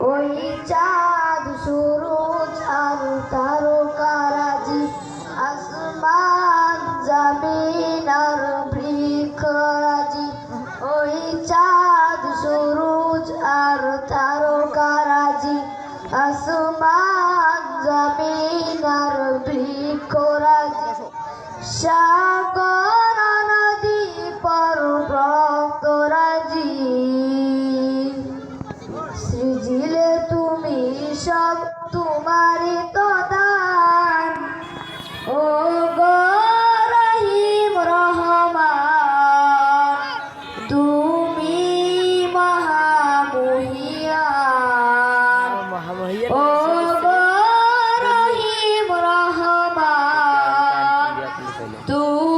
ওই চাঁদ সুরজ আর তারকারাজি। আসমান, জামিন আর বৃক্ষরাজি। ওই চাঁদ সুরজ আর তারকারাজি। আসমান, জামিন আর বৃক্ষরাজি। সাগর সব তোমারই তো দান। ও গো রহিম রহমান তুমি মহামহিয়ান। ও গো রহিম রহমান তুমি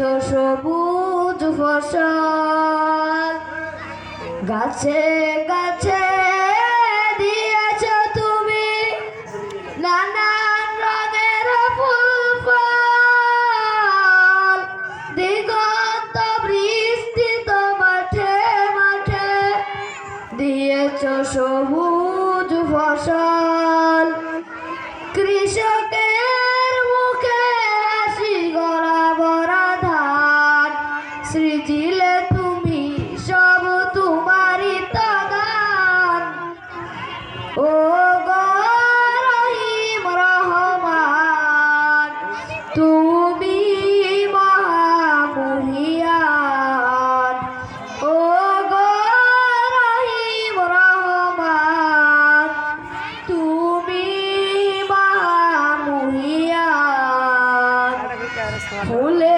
সবুজ ফসল গাছে গাছে দিয়েছ তুমি নানান রঙের ফুল ফল। দিগন্ত বৃষ্টিত মাঠে মাঠে দিয়েছ সবুজ ফসল। কৃষকের সৃজিলে তুমি সব তোমারই তো দান ও গো রহিম রহমান তুমি মহামহিয়ান। ও গো রহিম রহমান তুমি মহামহিয়ান। ফুলে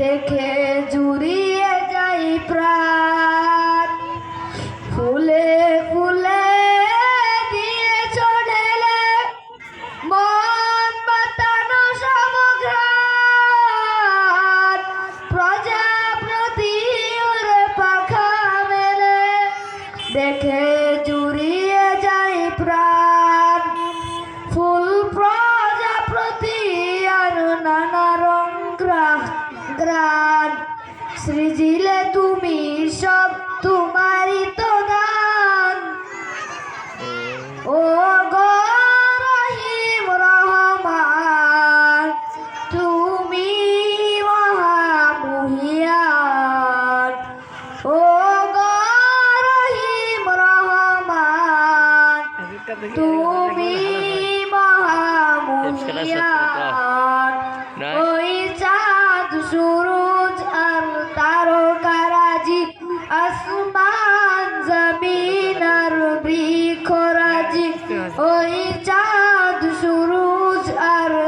দেখে জুড়িয়ে যাই প্রাণ। ফুলে ফুলে দিয়ে চড়েলে মন মাতানো সমগ্রাম প্রজাপতি পাখা মেলে দেখে জুড়িয়ে যাই প্রাণ। ফুল প্রজাপতি আর নানা রং গ্রাম গ্রান সৃজিলে তুমি সব তোমারই তো দান। ও গো রহিম রহমান তুমি মহামহিয়ান। ও গো রহিম রহমান তুমি আর